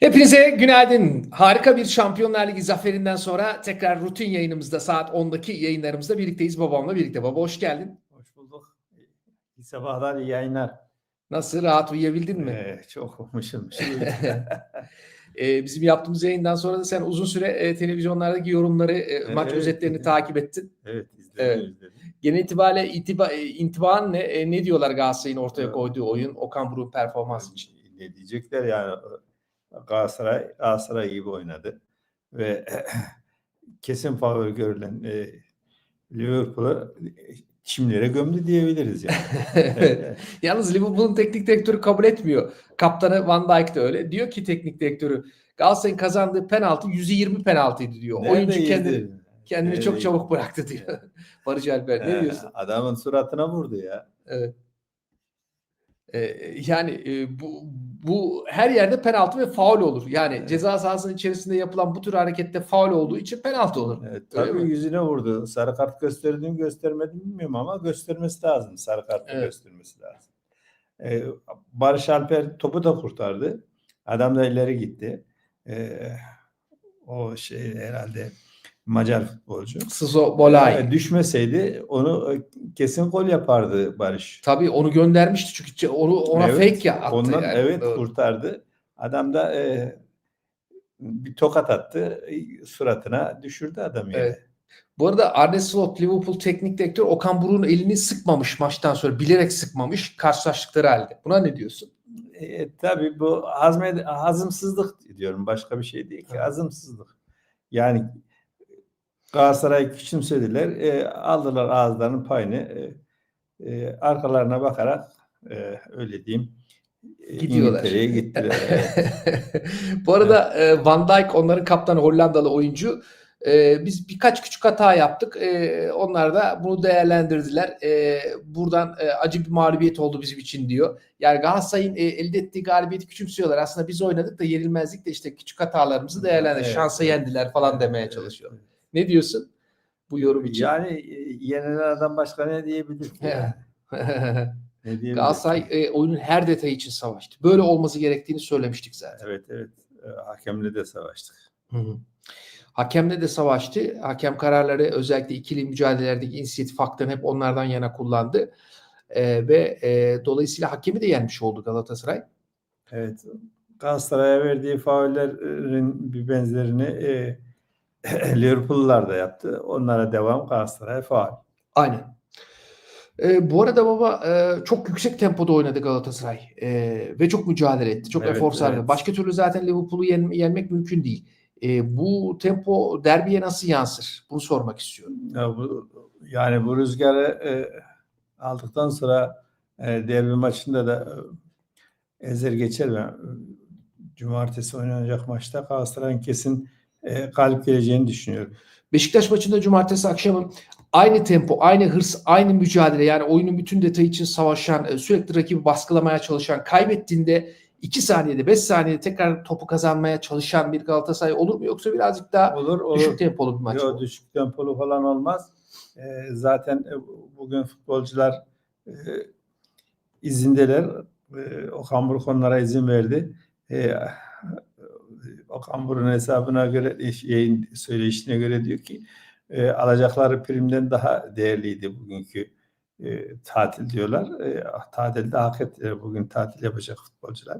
Hepinize günaydın. Harika bir Şampiyonlar Ligi zaferinden sonra tekrar rutin yayınımızda saat 10'daki yayınlarımızda birlikteyiz babamla birlikte. Baba hoş geldin. Hoş bulduk. İyi sabahlar, iyi yayınlar. Nasıl rahat uyuyabildin mi? Ee, çok mışıl. Ee, bizim yaptığımız yayından sonra da sen uzun süre e, televizyonlardaki yorumları, e, maç Evet. özetlerini takip ettin. evet, izledim, Evet. izledim. Genel itibariyle itiba, e, intiban ne? E, ne diyorlar Galatasaray'ın ortaya Evet. koyduğu oyun Okan Buruk'un performansı için? Ne diyecekler yani Galatasaray, Galatasaray gibi oynadı. Ve kesin favori görülen e, Liverpool'u çimlere gömdü diyebiliriz yani. Evet. Yalnız Liverpool'un teknik direktörü kabul etmiyor. Kaptanı Van Dijk de öyle. Diyor ki teknik direktörü Galatasaray'ın kazandığı penaltı %20 penaltıydı diyor. Nerede Oyuncu kendi, yedi? kendini Nerede çok yedi? çabuk bıraktı diyor. Barış Alper ne diyorsun? Adamın suratına vurdu ya. Evet. Yani bu, bu her yerde penaltı ve faul olur. Yani Evet. ceza sahasının içerisinde yapılan bu tür harekette faul olduğu için penaltı olur. Evet, Öyle tabii mi? yüzüne vurdu. Sarı kart gösterdi mi göstermedi mi bilmiyorum ama göstermesi lazım. Sarı kartı Evet. göstermesi lazım. Ee, Barış Alper topu da kurtardı. Adam da ileri gitti. Ee, o şey herhalde Macar futbolcu. Sızo Bolay. Ee, düşmeseydi onu e, kesin gol yapardı Barış. Tabii onu göndermişti çünkü onu ona Evet, fake ya attı. Ondan yani. evet Doğru. kurtardı. Adam da e, bir tokat attı. e, Suratına düşürdü adam yere. Evet. Bu arada Arne Slot Liverpool teknik direktör Okan Buruk'un elini sıkmamış maçtan sonra bilerek sıkmamış karşılaştıkları halde. Buna ne diyorsun? E, tabii bu hazmed hazımsızlık diyorum. Başka bir şey değil ki. Hazımsızlık. Yani Galatasaray küçümsediler. E, aldılar ağızlarının payını. E, e, arkalarına bakarak e, öyle diyeyim. e, Gidiyorlar. İngiltere'ye gittiler. Evet. Bu arada e, Van Dijk onların kaptanı Hollandalı oyuncu. Biz birkaç küçük hata yaptık. Onlar da bunu değerlendirdiler. Buradan acı bir mağlubiyet oldu bizim için diyor. Yani Galatasaray'ın elde ettiği galibiyeti küçümsüyorlar. Aslında biz oynadık da yenilmezlik de işte küçük hatalarımızı değerlendir. Evet, Şansa evet. yendiler falan demeye Evet, çalışıyor. evet. Ne diyorsun bu yorum için? Yani e, yenilen adam başka ne diyebilir ki? yani? Ne Galatasaray e, oyunun her detayı için savaştı. Böyle olması gerektiğini söylemiştik zaten. Evet evet. E, Hakemle de savaştık. Hı hı. Hakemle de savaştı. Hakem kararları özellikle ikili mücadelelerdeki inisiyatif haklarını hep onlardan yana kullandı. E, ve e, dolayısıyla hakemi de yenmiş oldu Galatasaray. Evet. Galatasaray'a verdiği faullerin bir benzerini e, Liverpool'lar da yaptı. Onlara devam Galatasaray faul. Aynen. E, bu arada baba e, çok yüksek tempoda oynadı Galatasaray E, ve çok mücadele etti. Çok Evet, efor sarf evet. Başka türlü zaten Liverpool'u yen- yenmek mümkün değil. E, bu tempo derbiye nasıl yansır? Bunu sormak istiyorum. Ya bu, yani bu rüzgarı e, aldıktan sonra e, derbi maçında da e, ezer geçer ve e, cumartesi oynanacak maçta Galatasaray'ın kesin e, galip geleceğini düşünüyorum. Beşiktaş maçında cumartesi akşamı aynı tempo, aynı hırs, aynı mücadele yani oyunun bütün detayı için savaşan, e, sürekli rakibi baskılamaya çalışan, kaybettiğinde 2 saniyede 5 saniyede tekrar topu kazanmaya çalışan bir Galatasaray olur mu yoksa birazcık daha Olur olur. düşük tempolu bir maç Yok düşük tempolu falan olmaz. Ee, zaten e, bugün futbolcular e, izindeler. E, Okan Buruk onlara izin verdi. E, Okan Buruk'un hesabına göre şeyin söyleyişine göre diyor ki e, alacakları primden daha değerliydi bugünkü e, tatil diyorlar. E, tatilde hak ettiler. Bugün tatil yapacak futbolcular.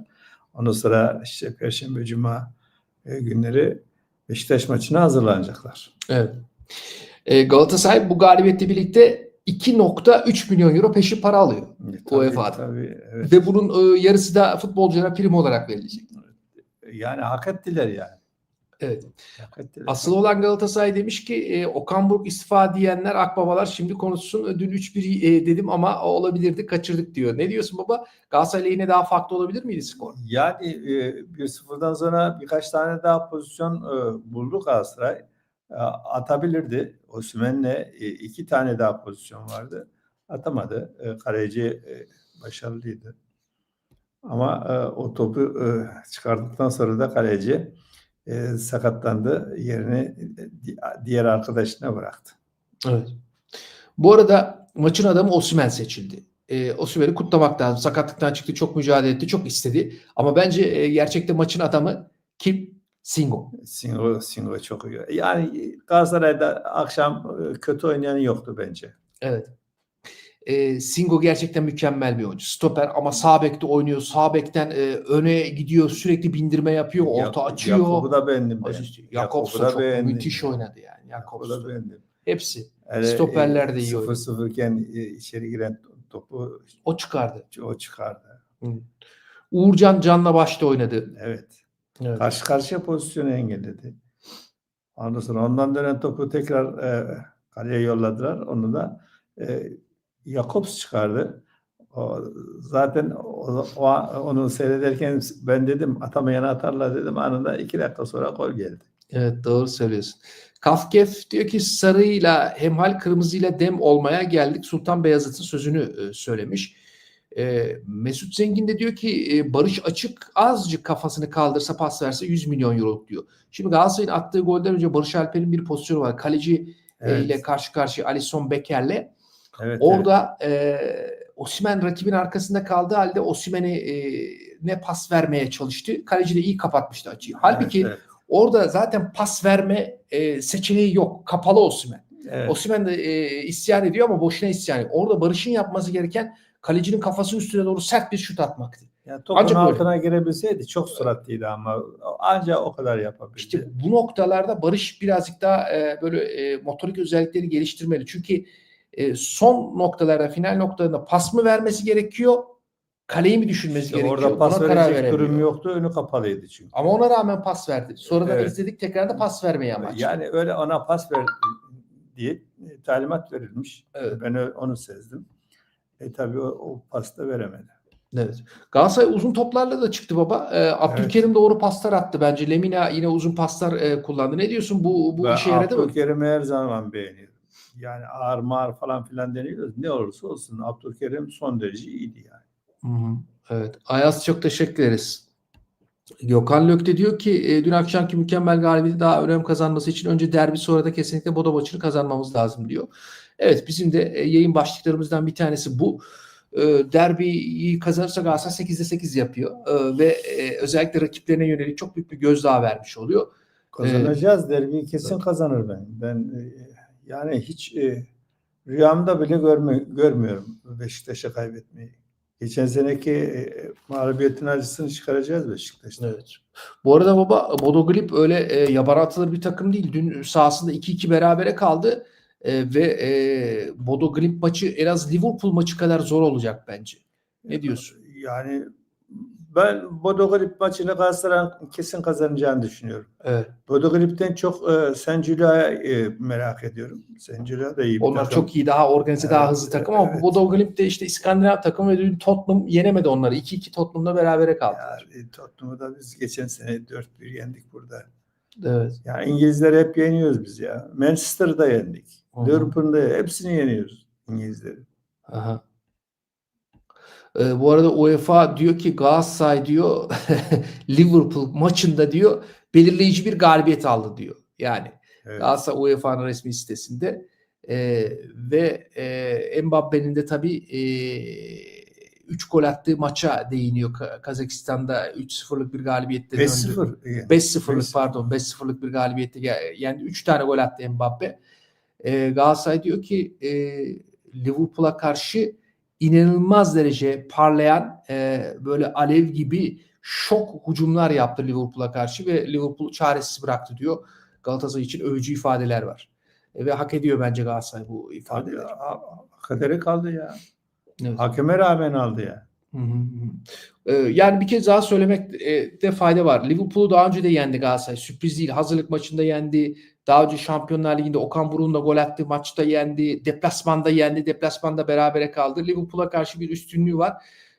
Ondan sonra işte Perşembe, Cuma e, günleri Beşiktaş maçına hazırlanacaklar. Evet. E, Galatasaray bu galibiyetle birlikte 2.3 milyon euro peşin para alıyor. E, UEFA'da. Tabii, evet. Ve bunun e, yarısı da futbolculara prim olarak verilecek. Yani hak ettiler yani. Evet. Hak ettiler. Asıl olan Galatasaray demiş ki e, Okan Buruk istifa diyenler akbabalar şimdi konuşsun. Dün 3-1 e, dedim ama o olabilirdi kaçırdık diyor. Ne diyorsun baba? Galatasaray lehine daha farklı olabilir miydi skor? Yani e, 1-0'dan sonra birkaç tane daha pozisyon e, buldu Galatasaray. E, atabilirdi. Osimhen'le e, iki tane daha pozisyon vardı. Atamadı. E, kaleci e, başarılıydı. Ama e, o topu e, çıkardıktan sonra da kaleci e, sakatlandı. Yerini e, di- diğer arkadaşına bıraktı. Evet. Bu arada maçın adamı Osimhen seçildi. E, Osimhen'i kutlamak lazım. Sakatlıktan çıktı, çok mücadele etti, çok istedi. Ama bence e, gerçekte maçın adamı Kim? Singo. Singo, Singo çok iyi. Yani Galatasaray'da akşam e, kötü oynayan yoktu bence. Evet. E, Singo gerçekten mükemmel bir oyuncu. Stoper ama sağ bekte oynuyor. Sağ bekten e, öne gidiyor. Sürekli bindirme yapıyor. Orta Yak- açıyor. Jakob'u da beğendim. ben. Asist- Jakob'u Jakobs da da çok beğendim. müthiş oynadı yani. Jakob'u Jakobs da beğendim. Hepsi. Hele, Stoperler de e, iyi oynadı. 0-0 iken e, içeri giren topu O çıkardı. o çıkardı. Uğurcan canla başta oynadı. Evet. Evet. Karşı karşıya pozisyonu engelledi. Ondan sonra ondan dönen topu tekrar e, kaleye yolladılar. Onu da e, Jakobs çıkardı. O, zaten o, o, onu seyrederken ben dedim atamayana atarlar dedim. Anında iki dakika sonra gol geldi. Evet doğru söylüyorsun. Kafkef diyor ki sarıyla hemhal kırmızıyla dem olmaya geldik. Sultan Beyazıt'ın sözünü e, söylemiş. E, Mesut Zengin de diyor ki e, Barış Açık azıcık kafasını kaldırsa pas verse 100 milyon euroluk diyor. Şimdi Galatasaray'ın attığı golden önce Barış Alper'in bir pozisyonu var. Kaleci Evet. ile karşı karşıya Alisson Becker'le. Evet, evet. Orada e, Osimhen rakibin arkasında kaldığı halde Osimhen'e e, ne pas vermeye çalıştı. Kaleci de iyi kapatmıştı açıyı. Halbuki Evet, evet. Orada zaten pas verme e, seçeneği yok. Kapalı Osimhen. Evet. Osimhen de e, isyan ediyor ama boşuna isyan ediyor. Orada Barış'ın yapması gereken kalecinin kafasının üstüne doğru sert bir şut atmaktı. Yani topun Ancak böyle. altına girebilseydi çok süratliydi ama ancak o kadar yapabildi. İşte bu noktalarda Barış birazcık daha e, böyle e, motorik özellikleri geliştirmeli. Çünkü e, son noktalarda, final noktalarında pas mı vermesi gerekiyor, kaleyi mi düşünmesi İşte gerekiyor? orada pas Buna karar verecek veremiyor. durum yoktu. Önü kapalıydı çünkü. Ama ona rağmen pas verdi. Sonradan Evet. izledik tekrar da pas vermeyi amaçladı. Yani öyle ona pas ver diye talimat verilmiş. Evet. Ben onu sezdim. E tabii o, o pas da veremedi. Evet. Galatasaray uzun toplarla da çıktı baba. Ee, Abdülkerim doğru paslar attı bence. Lemina yine uzun paslar e, kullandı. Ne diyorsun? Bu bu ben işe yaradı mı? Abdülkerim'i her zaman beğeniyorum. Yani ağır mağır falan filan deniyoruz. Ne olursa olsun Abdülkerim son derece iyiydi yani. Hı hı. Evet. Ayaz çok teşekkür ederiz. Gökhan Lök de diyor ki e, dün akşamki mükemmel galibiyeti daha önem kazanması için önce derbi sonra da kesinlikle Bodo maçını kazanmamız lazım diyor. Evet bizim de e, yayın başlıklarımızdan bir tanesi bu. E, derbiyi kazanırsa Galatasaray 8'de 8 yapıyor. E, ve e, özellikle rakiplerine yönelik çok büyük bir gözdağı vermiş oluyor. Kazanacağız. Derbiyi kesin kazanır ben. Ben e, yani hiç e, rüyamda bile görme, görmüyorum Beşiktaş'a kaybetmeyi. Geçen seneki e, mağlubiyetin acısını çıkaracağız Beşiktaş'ta. Evet. Bu arada baba Bodo Glimt öyle e, yabana atılır bir takım değil. Dün sahasında 2-2 berabere kaldı. E, ve e, Bodo Glimt maçı en az Liverpool maçı kadar zor olacak bence. Ne diyorsun? Yani ben Bodo Glimt maçını Galatasaray'ın kesin kazanacağını düşünüyorum. Evet. Bodo Glimt'ten çok e, Sencila'yı e, merak ediyorum. Sencila da iyi bir Onlar takım. çok iyi, daha organize, daha Evet, hızlı takım ama evet. Bodo Glimt de işte İskandinav takımı ve dün Tottenham yenemedi onları. 2-2 Tottenham'la berabere kaldı. Yani Tottenham'ı da biz geçen sene 4-1 yendik burada. Evet. Ya İngilizleri hep yeniyoruz biz ya. Manchester'da yendik. Liverpool'da hepsini yeniyoruz İngilizleri. Aha. Ee, bu arada UEFA diyor ki Galatasaray diyor Liverpool maçında diyor belirleyici bir galibiyet aldı diyor. Yani Evet. Galatasaray UEFA'nın resmi sitesinde Ee, ve e, Mbappe'nin de tabii e, 3 gol attığı maça değiniyor. Ka- Kazakistan'da 3-0'lık bir galibiyette döndü. 5-0. yani. 5-0'lık 5-0. pardon 5-0'lık bir galibiyette yendi. 3 tane gol attı Mbappe. Ee, Galatasaray diyor ki e, Liverpool'a karşı inanılmaz derece parlayan e, böyle alev gibi şok hücumlar yaptı Liverpool'a karşı ve Liverpool'u çaresiz bıraktı diyor. Galatasaray için övücü ifadeler var. E, ve hak ediyor bence Galatasaray bu ifadeleri. kaderi kaldı ya. Evet. Hakeme rağmen aldı ya. Ee, Yani bir kez daha söylemekte fayda var. Liverpool'u daha önce de yendi Galatasaray. Sürpriz değil. Hazırlık maçında yendi. Daha önce Şampiyonlar Ligi'nde Okan Buruk'un da gol attığı maçta yendi. Deplasmanda yendi. Deplasmanda berabere kaldı. Liverpool'a karşı bir üstünlüğü var.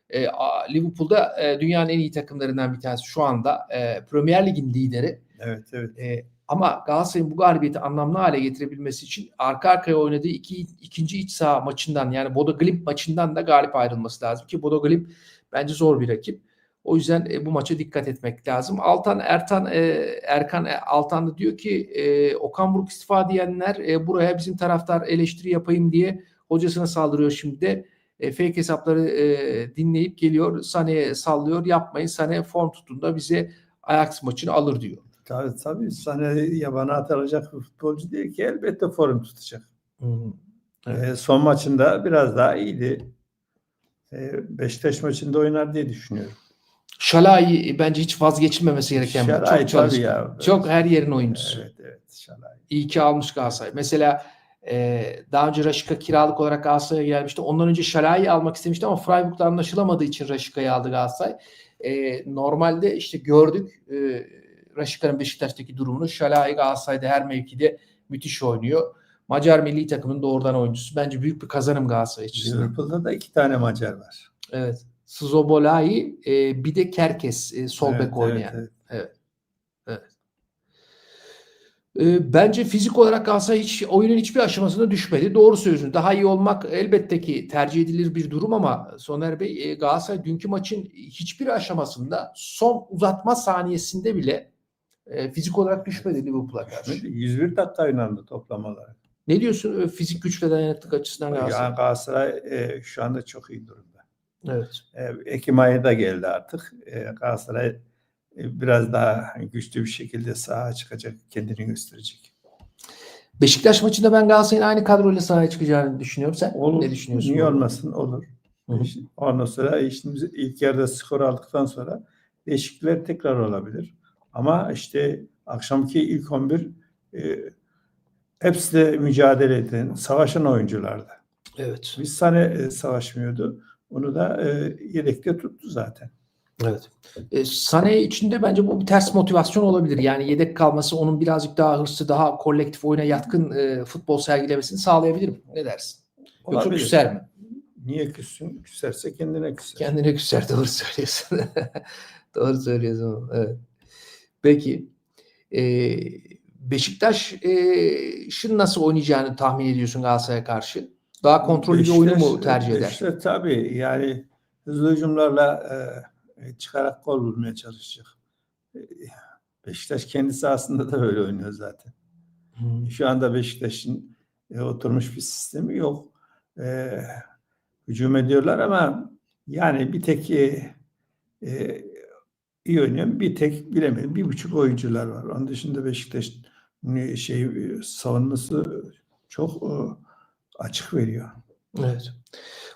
Ee, Liverpool'da e, dünyanın en iyi takımlarından bir tanesi şu anda. E, Premier Lig'in lideri. Evet evet. E, ama Galatasaray'ın bu galibiyeti anlamlı hale getirebilmesi için arka arkaya oynadığı iki, ikinci iç saha maçından yani Bodo Glimt maçından da galip ayrılması lazım ki Bodo Glimt bence zor bir rakip. O yüzden e, bu maça dikkat etmek lazım. Altan Ertan e, Erkan e, Altan da diyor ki e, Okan Buruk istifa diyenler e, buraya bizim taraftar eleştiri yapayım diye hocasına saldırıyor şimdi de. E, fake hesapları e, dinleyip geliyor. Sane'ye sallıyor. Yapmayın. Sane form tuttuğunda bize Ajax maçını alır diyor. Tabii tabii. Sana yabana atılacak bir futbolcu değil ki elbette form tutacak. Evet. Ee, son maçında biraz daha iyiydi. Ee, Beşiktaş maçında oynar diye düşünüyorum. Şalai bence hiç vazgeçilmemesi gereken bir Şalay çok çalışkan. ya. Çok her yerin oyuncusu. Evet evet Şalay. İyi ki almış Galatasaray. Mesela e, daha önce Raşika kiralık olarak Galatasaray'a gelmişti. Ondan önce Şalai'yi almak istemişti ama Freiburg'da anlaşılamadığı için Raşika'yı aldı Galatasaray. E, normalde işte gördük e, Raşika'nın Beşiktaş'taki durumunu. Şalai Galatasaray'da her mevkide müthiş oynuyor. Macar milli takımın doğrudan oyuncusu. Bence büyük bir kazanım Galatasaray için. Liverpool'da da iki tane Macar var. Evet. Szobolai e, bir de Kerkes e, sol Evet, bek evet, oynayan. evet. E, bence fizik olarak Galatasaray hiç oyunun hiçbir aşamasında düşmedi. Doğru söylüyorsun. Daha iyi olmak elbette ki tercih edilir bir durum ama Soner Bey e, Galatasaray dünkü maçın hiçbir aşamasında son uzatma saniyesinde bile e, fizik olarak düşmedi Liverpool'a karşı. 101 dakika oynandı toplam olarak. Ne diyorsun e, fizik güç ve dayanıklık açısından Galatasaray? Yani Galatasaray e, şu anda çok iyi durumda. Evet. E, Ekim ayı da geldi artık. E, Galatasaray e, biraz daha güçlü bir şekilde sahaya çıkacak, kendini gösterecek. Beşiktaş maçında ben Galatasaray'ın aynı kadroyla sahaya çıkacağını düşünüyorum. Sen Olur. ne düşünüyorsun? Niye olmasın? Olur. Hı hı. Ondan sonra işte ilk yarıda skor aldıktan sonra değişiklikler tekrar olabilir. Ama işte akşamki ilk 11 e, hepsi de mücadele eden, savaşan oyunculardı. Evet. Bir sene e, savaşmıyordu. Onu da e, yedekte tuttu zaten. Evet. E, Sané içinde bence bu bir ters motivasyon olabilir. Yani yedek kalması onun birazcık daha hırslı, daha kolektif oyuna yatkın e, futbol sergilemesini sağlayabilir mi? Ne dersin? Yoksa Olabilir. küser mi? Niye küssün? Küserse kendine küser. Kendine küser. Doğru söylüyorsun. Doğru söylüyorsun. Evet. Peki. E, Beşiktaş e, nasıl oynayacağını tahmin ediyorsun Galatasaray'a karşı? Daha kontrollü bir oyunu mu tercih eder? Beşiktaş tabii yani hızlı hücumlarla e, çıkarak gol bulmaya çalışacak. E, Beşiktaş kendisi aslında da böyle oynuyor zaten. Hı. Şu anda Beşiktaş'ın e, oturmuş bir sistemi yok. E, hücum ediyorlar ama yani bir tek e, e, iyi oynayan bir tek bilemedim bir buçuk oyuncular var. Onun dışında Beşiktaş'ın e, şey e, savunması çok e, açık veriyor. Evet.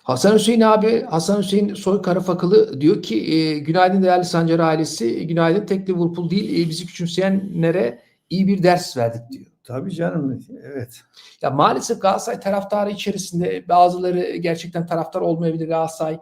Hasan Hüseyin abi, Hasan Hüseyin Soy Karafakılı diyor ki e, günaydın değerli Sancar ailesi, günaydın tek Liverpool değil, e, bizi küçümseyenlere iyi bir ders verdik diyor. Tabii canım. Evet. Ya maalesef Galatasaray taraftarı içerisinde bazıları gerçekten taraftar olmayabilir. Galatasaray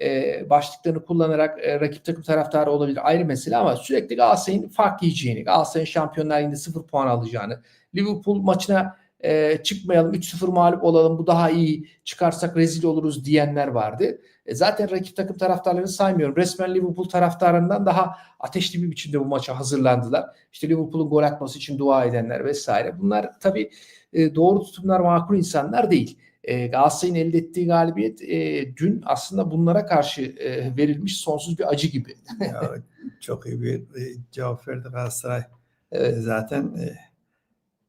e, başlıklarını kullanarak e, rakip takım taraftarı olabilir ayrı mesele ama sürekli Galatasaray'ın fark yiyeceğini, Galatasaray'ın Şampiyonlar Ligi'nde 0 puan alacağını, Liverpool maçına e, çıkmayalım 3-0 mağlup olalım bu daha iyi çıkarsak rezil oluruz diyenler vardı. E, zaten rakip takım taraftarlarını saymıyorum. Resmen Liverpool taraftarından daha ateşli bir biçimde bu maça hazırlandılar. İşte Liverpool'un gol atması için dua edenler vesaire. Bunlar tabii e, doğru tutumlar makul insanlar değil. E, Galatasaray'ın elde ettiği galibiyet e, dün aslında bunlara karşı e, verilmiş sonsuz bir acı gibi. Ya, çok iyi bir e, cevap verdi Galatasaray. Evet. E, Zaten e,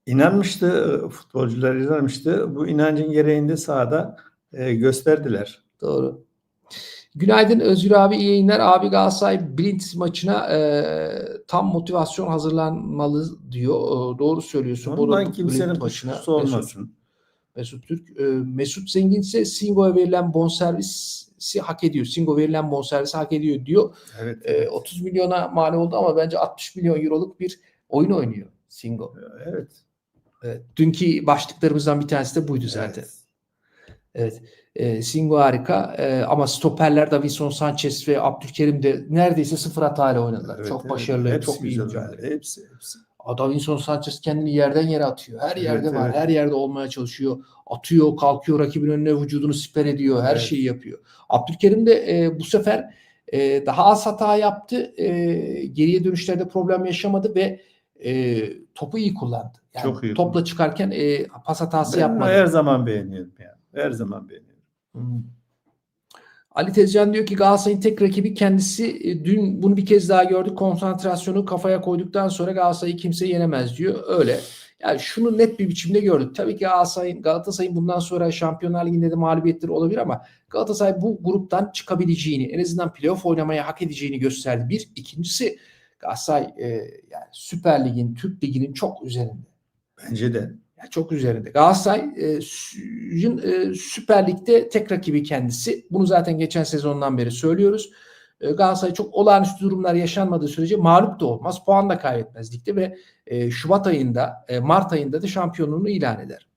inanmıştı, e, futbolcular inanmıştı. Bu inancın gereğinde sahada e, gösterdiler. Doğru. Günaydın Özgür abi iyi yayınlar. Abi Galatasaray Blintz maçına e, tam motivasyon hazırlanmalı diyor. E, doğru söylüyorsun. Ondan da kimsenin Blint maçına olmasın. Mesut Türk. E, Mesut Zengin ise Singo'ya verilen bonservisi hak ediyor. Singo verilen bonservisi hak ediyor diyor. Evet. E, 30 milyona mal oldu ama bence 60 milyon euroluk bir oyun oynuyor Singo. Evet. Evet. Dünkü başlıklarımızdan bir tanesi de buydu zaten. Evet. E, Singo harika E, ama stoperler Davinson Sanchez ve Abdülkerim de neredeyse sıfır hatayla oynadılar. Evet, çok evet. başarılı, Hepsi çok iyi mücadele. Hepsi, hepsi. Davinson Sanchez kendini yerden yere atıyor. Her Evet, yerde var. evet. Her yerde olmaya çalışıyor. Atıyor, kalkıyor, rakibin önüne vücudunu siper ediyor. Her Evet. şeyi yapıyor. Abdülkerim de e, bu sefer e, daha az hata yaptı. E, geriye dönüşlerde problem yaşamadı ve e, topu iyi kullandı. Yani Çok iyi topla kullandı. çıkarken e, pas hatası Ben yapmadı. her zaman beğeniyorum yani. Her zaman beğeniyorum. Hmm. Ali Tezcan diyor ki Galatasaray'ın tek rakibi kendisi. E, Dün bunu bir kez daha gördük. Konsantrasyonu kafaya koyduktan sonra Galatasaray'ı kimse yenemez diyor. Öyle. Yani şunu net bir biçimde gördük. Tabii ki Galatasaray'ın Galatasaray'ın bundan sonra Şampiyonlar Ligi'nde de mağlubiyetleri olabilir ama Galatasaray bu gruptan çıkabileceğini, en azından playoff oynamaya hak edeceğini gösterdi. Bir. ikincisi Galatasaray e, yani Süper Lig'in, Türk Ligi'nin çok üzerinde. Bence de. Yani çok üzerinde. Galatasaray e, e, Süper Lig'de tek rakibi kendisi. Bunu zaten geçen sezondan beri söylüyoruz. E, Galatasaray çok olağanüstü durumlar yaşanmadığı sürece mağlup da olmaz. Puan da kaybetmez ligde ve e, Şubat ayında, e, Mart ayında da şampiyonluğunu ilan eder.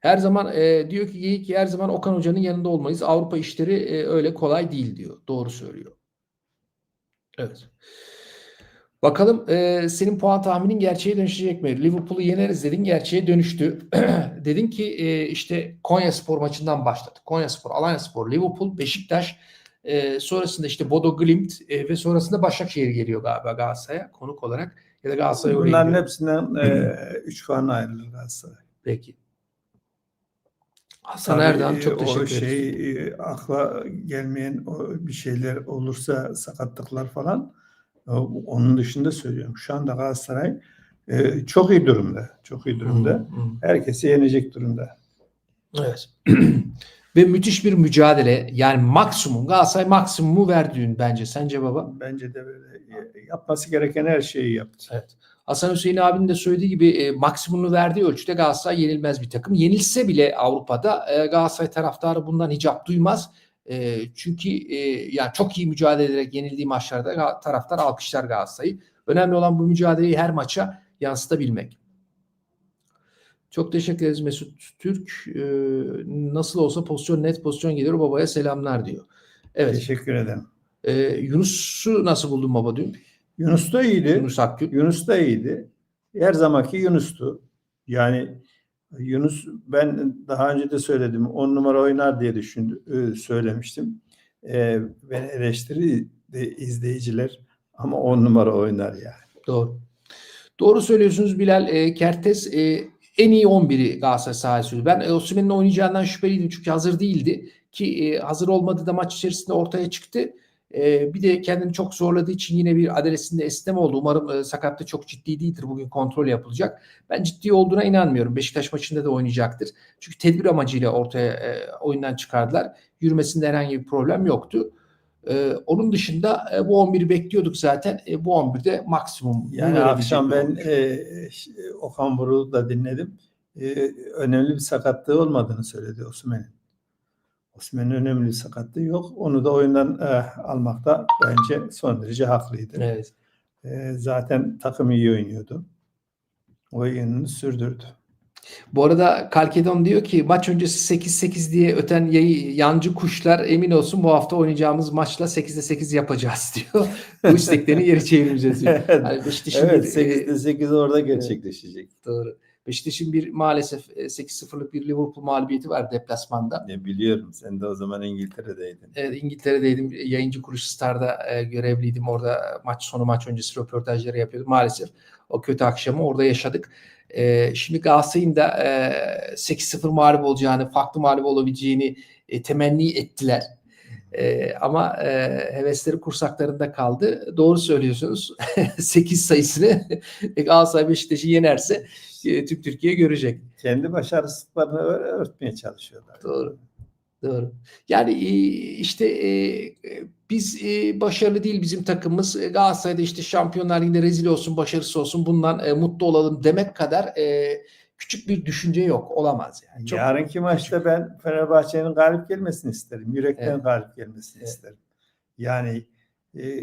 Her zaman e, diyor ki Geyik her zaman Okan Hoca'nın yanında olmayız. Avrupa işleri e, öyle kolay değil diyor. Doğru söylüyor. Evet. Bakalım e, senin puan tahminin gerçeğe dönüşecek mi? Liverpool'u yeneriz dedin gerçeğe dönüştü. dedin ki e, işte Konya Spor maçından başladı. Konya Spor, Alanya Spor, Liverpool, Beşiktaş e, sonrasında işte Bodo Glimt e, ve sonrasında Başakşehir geliyor galiba Galatasaray'a konuk olarak ya da Galatasaray oraya Bunların gidiyor. hepsinden e, 3 puan ayrılır Galatasaray. Peki. Hasan Tabii, Erdoğan e, çok teşekkür o ederiz. şey e, akla gelmeyen o bir şeyler olursa sakatlıklar falan e, onun dışında söylüyorum. Şu anda Galatasaray e, çok iyi durumda. Çok iyi durumda. Hı, hı. Herkesi yenecek durumda. Evet. Ve müthiş bir mücadele. Yani maksimum. Galatasaray maksimumu verdi dün bence. Sence baba? Bence de böyle yapması gereken her şeyi yaptı. Evet. Hasan Hüseyin abinin de söylediği gibi e, maksimumunu verdiği ölçüde Galatasaray yenilmez bir takım. Yenilse bile Avrupa'da e, Galatasaray taraftarı bundan hicap duymaz. E, çünkü e, yani çok iyi mücadele ederek yenildiği maçlarda taraftar alkışlar Galatasaray'ı. Önemli olan bu mücadeleyi her maça yansıtabilmek. Çok teşekkür ederiz Mesut Türk. E, nasıl olsa pozisyon net pozisyon geliyor babaya selamlar diyor. Evet. Teşekkür ederim. E, Yunus'u nasıl buldun baba dün? Yunus da iyiydi. Yunus Akgül. Yunus da iyiydi. Her zamanki Yunus'tu. Yani Yunus ben daha önce de söyledim 10 numara oynar diye düşündü, e, söylemiştim. E, ben eleştiri de izleyiciler ama 10 numara oynar yani. Doğru. Doğru söylüyorsunuz Bilal e, Kertes e, en iyi 11'i Galatasaray sürdü. Ben e, Osimhen'in oynayacağından şüpheliydim çünkü hazır değildi. Ki e, hazır olmadı da maç içerisinde ortaya çıktı. E, bir de kendini çok zorladığı için yine bir adresinde esneme oldu. Umarım e, sakatlığı çok ciddi değildir. Bugün kontrol yapılacak. Ben ciddi olduğuna inanmıyorum. Beşiktaş maçında da oynayacaktır. Çünkü tedbir amacıyla ortaya e, oyundan çıkardılar. Yürümesinde herhangi bir problem yoktu. E, onun dışında e, bu 11'i bekliyorduk zaten. E, bu 11'de maksimum. Yani akşam ben 11. e, Okan Buruk'u da dinledim. E, önemli bir sakatlığı olmadığını söyledi Osimhen'in. Osimhen'in önemli sakatlığı yok. Onu da oyundan e, almakta bence son derece haklıydı. Evet. E, zaten takım iyi oynuyordu. Oyununu sürdürdü. Bu arada Kalkedon diyor ki maç öncesi 8-8 diye öten yayı, yancı kuşlar emin olsun bu hafta oynayacağımız maçla 8'de 8 yapacağız diyor. bu isteklerini geri çevireceğiz diyor. Hani Beşiktaş'ın evet bir, 8'de e, 8 orada gerçekleşecek. doğru. Beşiktaş'ın bir maalesef e, 8-0'lık bir Liverpool mağlubiyeti var deplasmanda. Ne biliyorum sen de o zaman İngiltere'deydin. Evet, İngiltere'deydim. Yayıncı kuruş Star'da e, görevliydim. Orada maç sonu maç öncesi röportajları yapıyordum. Maalesef o kötü akşamı orada yaşadık. E, şimdi Galatasaray'ın da e, 8-0 mağlup olacağını, farklı mağlup olabileceğini e, temenni ettiler. E, ama e, hevesleri kursaklarında kaldı. Doğru söylüyorsunuz. 8 sayısını Galatasaray Beşiktaş'ı yenerse tüm Türkiye görecek. Kendi başarısızlıklarını ör- örtmeye çalışıyorlar. Doğru. Doğru. Yani e, işte e, e, biz başarılı değil bizim takımımız. Galatasaray'da işte Şampiyonlar Ligi'nde rezil olsun, başarısız olsun bundan mutlu olalım demek kadar küçük bir düşünce yok. Olamaz yani. Çok, Yarınki maçta ben Fenerbahçe'nin galip gelmesini isterim. Yürekten Evet. galip gelmesini Evet. isterim. Yani e,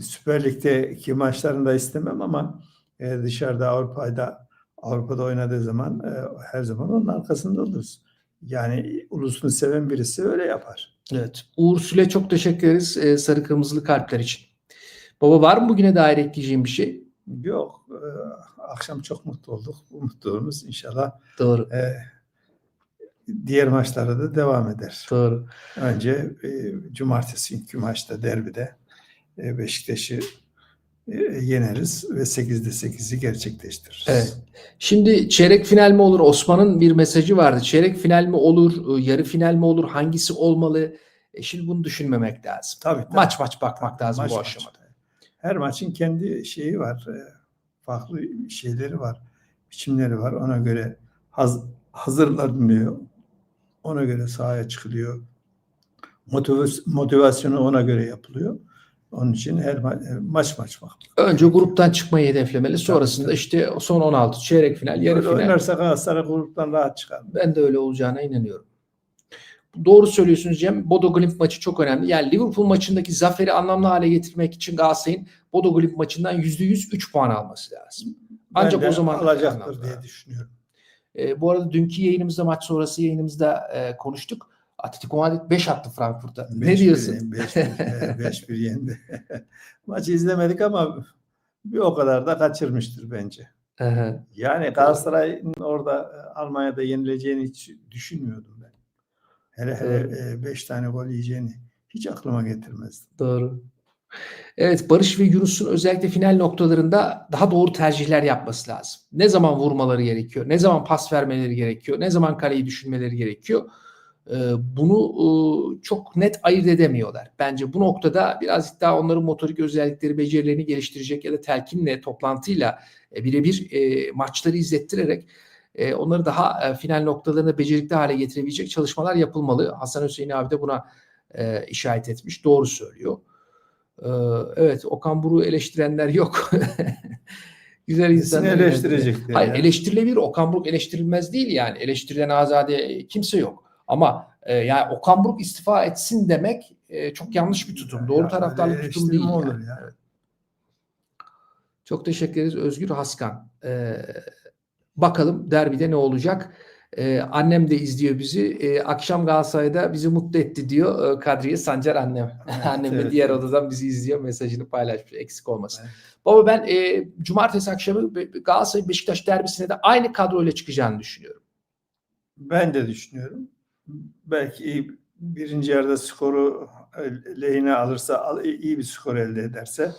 Süper Lig'deki maçlarını da istemem ama e, dışarıda Avrupa'da Avrupa'da oynadığı zaman e, her zaman onun arkasında oluruz. Yani ulusunu seven birisi öyle yapar. evet. Uğur Süle çok teşekkür ederiz e, sarı kırmızılı kalpler için. Baba var mı bugüne dair ekleyeceğim bir şey? Yok. e, akşam çok mutlu olduk. Bu mutluluğumuz inşallah Doğru. e, diğer maçlara da devam eder. Doğru. Önce e, cumartesi günkü maçta derbide e, Beşiktaş'ı yeneriz ve 8'de 8'i gerçekleştiririz. Evet. Şimdi çeyrek final mi olur? Osman'ın bir mesajı vardı. Çeyrek final mi olur? e, Yarı final mi olur? Hangisi olmalı? E, şimdi bunu düşünmemek lazım. Tabii, tabii. Maç maç bakmak lazım Maç bu maç. aşamada. Her maçın kendi şeyi var. e, farklı şeyleri var. Biçimleri var. Ona göre haz, hazırlanıyor. Ona göre sahaya çıkılıyor. Motivas- motivasyonu ona göre yapılıyor. Onun için her ma- e, maç maç bak. Önce gruptan çıkmayı hedeflemeli. Sonrasında işte son 16 çeyrek final, yarı final. oynarsa Galatasaray gruptan rahat çıkar. Ben de öyle olacağına inanıyorum. Doğru söylüyorsunuz Cem. Bodo Glimt maçı çok önemli. Yani Liverpool maçındaki zaferi anlamlı hale getirmek için Galatasaray'ın Bodo Glimt maçından %100 3 puan alması lazım. Ancak Ben o zaman alacaktır diye düşünüyorum. E, bu arada dünkü yayınımızda maç sonrası yayınımızda e, konuştuk. Atletico Madrid 5 attı Frankfurt'a. Ne 5-1 diyorsun? 5-1 5-1 yendi. Maçı izlemedik ama bir o kadar da kaçırmıştır bence. Aha. Yani Galatasaray'ın orada e, Almanya'da yenileceğini hiç düşünmüyordum ben. Hele hele 5 tane gol yiyeceğini hiç aklıma getirmezdim. Doğru. Evet Barış ve Yunus'un özellikle final noktalarında daha doğru tercihler yapması lazım. Ne zaman vurmaları gerekiyor? Ne zaman pas vermeleri gerekiyor? Ne zaman kaleyi düşünmeleri gerekiyor? Ee, Bunu e, çok net ayırt edemiyorlar. Bence bu noktada biraz daha onların motorik özellikleri, becerilerini geliştirecek ya da telkinle, toplantıyla e, birebir e, maçları izlettirerek onları daha final noktalarında becerikli hale getirebilecek çalışmalar yapılmalı. Hasan Hüseyin abi de buna işaret etmiş. Doğru söylüyor. Ee, evet Okan Buruk'u eleştirenler yok. Güzel insanlar. eleştirecekler. Hayır ya. eleştirilebilir. Okan Buruk eleştirilmez değil yani. Eleştirilen azade kimse yok. Ama e, yani Okan Buruk istifa etsin demek e, çok yanlış bir tutum. Doğru Ya, taraftarlı öyle bir tutum değil. olur yani. ya? Evet. Çok teşekkür ederiz Özgür Haskan. Ee, bakalım derbide ne olacak? Ee, annem de izliyor bizi. Ee, akşam Galatasaray'da bizi mutlu etti diyor e, Kadriye Sancar annem. Evet, annem de evet, diğer evet. odadan bizi izliyor. Mesajını paylaşmış. Eksik olmasın. Evet. Baba ben e, cumartesi akşamı Galatasaray Beşiktaş derbisine de aynı kadroyla çıkacağını düşünüyorum. Ben de düşünüyorum. Belki birinci yarıda skoru e, lehine alırsa, al- iyi bir skor elde ederse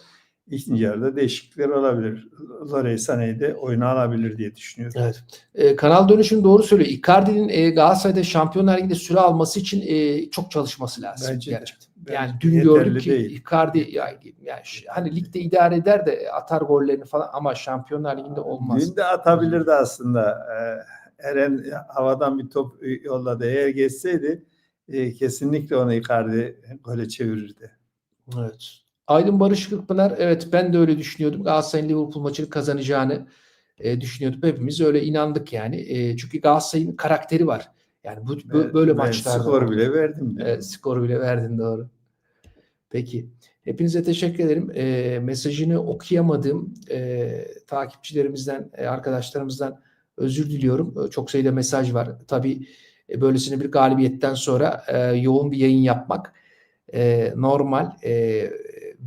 ikinci yarıda değişiklikler olabilir. Lorey Sané'yi de oyuna alabilir diye düşünüyorum. Evet. E, kanal dönüşüm doğru söylüyor. Icardi'nin e, Galatasaray'da Şampiyonlar Ligi'nde süre alması için e, çok çalışması lazım Bence gerçekten. Bence Yani dün gördük ki değil. Icardi ya, yani hani ligde idare eder de atar gollerini falan ama Şampiyonlar Ligi'nde olmaz. Dün de atabilirdi aslında. Ee, Eren havadan bir top yolladı. Eğer geçseydi e, kesinlikle onu Icardi gole çevirirdi. Evet. Aydın Barış Kırkpınar evet ben de öyle düşünüyordum. Galatasaray'ın Liverpool maçını kazanacağını e, düşünüyordum. Hepimiz öyle inandık yani. E, çünkü Galatasaray'ın karakteri var. Yani bu, Ben- böyle ben maçlarda. skor bile verdim. Evet, skoru bile verdin doğru. Peki. Hepinize teşekkür ederim. E, mesajını okuyamadığım e, takipçilerimizden, e, arkadaşlarımızdan özür diliyorum. E, çok sayıda mesaj var. Tabii e, böylesine bir galibiyetten sonra e, yoğun bir yayın yapmak e, normal. E,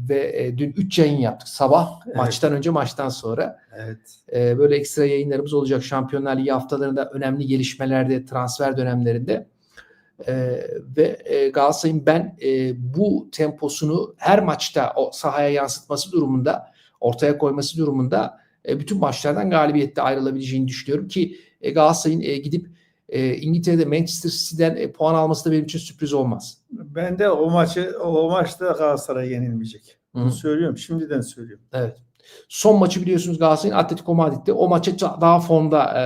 ve e, dün 3 yayın yaptık. Sabah, Evet. maçtan önce, maçtan sonra. Evet. E, böyle ekstra yayınlarımız olacak. Şampiyonlar Ligi haftalarında önemli gelişmelerde, transfer dönemlerinde. E, ve e, Galatasaray'ın ben e, bu temposunu her maçta o sahaya yansıtması durumunda, ortaya koyması durumunda e, bütün maçlardan galibiyette ayrılabileceğini düşünüyorum ki e, Galatasaray'ın e, gidip e, İngiltere'de Manchester City'den e, puan alması da benim için sürpriz olmaz. Ben de o maçı o maçta Galatasaray yenilmeyecek. Bunu söylüyorum. Şimdiden söylüyorum. Evet. Son maçı biliyorsunuz Galatasaray'ın Atletico Madrid'de. O maça ça- daha formda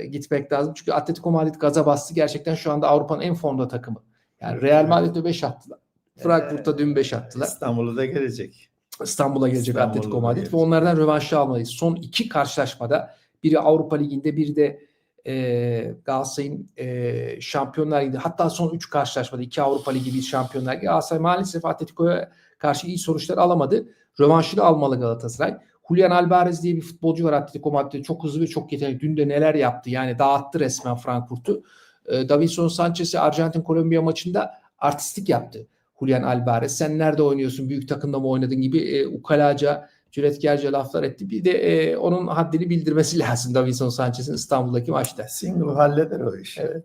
e, gitmek lazım. Çünkü Atletico Madrid gaza bastı. Gerçekten şu anda Avrupa'nın en formda takımı. Yani Real Madrid'de 5 attılar. Frankfurt'ta dün 5 attılar. İstanbul'a da gelecek. İstanbul'a gelecek İstanbul'a Atletico Madrid ve onlardan rövanşı almalıyız. Son iki karşılaşmada biri Avrupa Ligi'nde biri de e, Galatasaray'ın e, Şampiyonlar Ligi'nde hatta son üç karşılaşmada iki Avrupa Ligi bir Şampiyonlar Ligi Galatasaray maalesef Atletico'ya karşı iyi sonuçlar alamadı. Rövanşını almalı Galatasaray. Julian Alvarez diye bir futbolcu var Atletico Madrid'de. Çok hızlı ve çok yetenekli. Dün de neler yaptı. Yani dağıttı resmen Frankfurt'u. E, Davinson Sanchez'i Arjantin-Kolombiya maçında artistik yaptı. Julian Alvarez. Sen nerede oynuyorsun? Büyük takımda mı oynadın gibi e, ukalaca, cüretkarca laflar etti. Bir de e, onun haddini bildirmesi lazım Davinson Sanchez'in İstanbul'daki maçta. Single halleder o işi. Evet.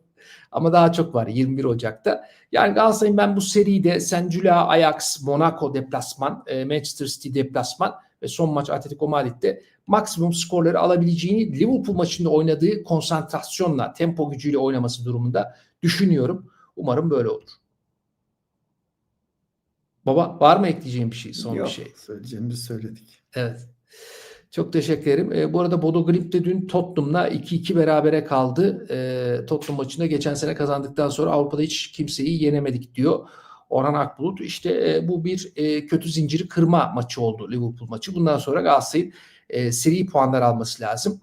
Ama daha çok var 21 Ocak'ta. Yani Galatasaray'ın ben bu seride Sencula, Ajax, Monaco deplasman, e, Manchester City deplasman ve son maç Atletico Madrid'de maksimum skorları alabileceğini Liverpool maçında oynadığı konsantrasyonla, tempo gücüyle oynaması durumunda düşünüyorum. Umarım böyle olur. Baba var mı ekleyeceğim bir şey, son Yok, bir şey? söyleyeceğimizi söyledik. Evet. Çok teşekkür ederim. E, bu arada Bodo Glimt de dün Tottenham'la 2-2 berabere kaldı. E, Tottenham maçında geçen sene kazandıktan sonra Avrupa'da hiç kimseyi yenemedik diyor. Orhan Akbulut. İşte e, bu bir e, kötü zinciri kırma maçı oldu Liverpool maçı. Bundan sonra Galatasaray'ın e, seri puanlar alması lazım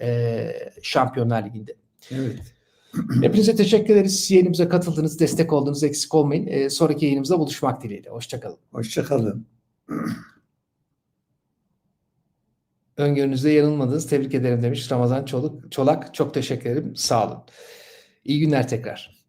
e, Şampiyonlar Ligi'nde. Evet. Hepinize teşekkür ederiz. Yayınımıza katıldınız, destek oldunuz, eksik olmayın. E, sonraki yayınımızda buluşmak dileğiyle. Hoşçakalın. Hoşçakalın. Öngörünüzde yanılmadınız. Tebrik ederim demiş Ramazan Çoluk, Çolak. Çok teşekkür ederim. Sağ olun. İyi günler tekrar.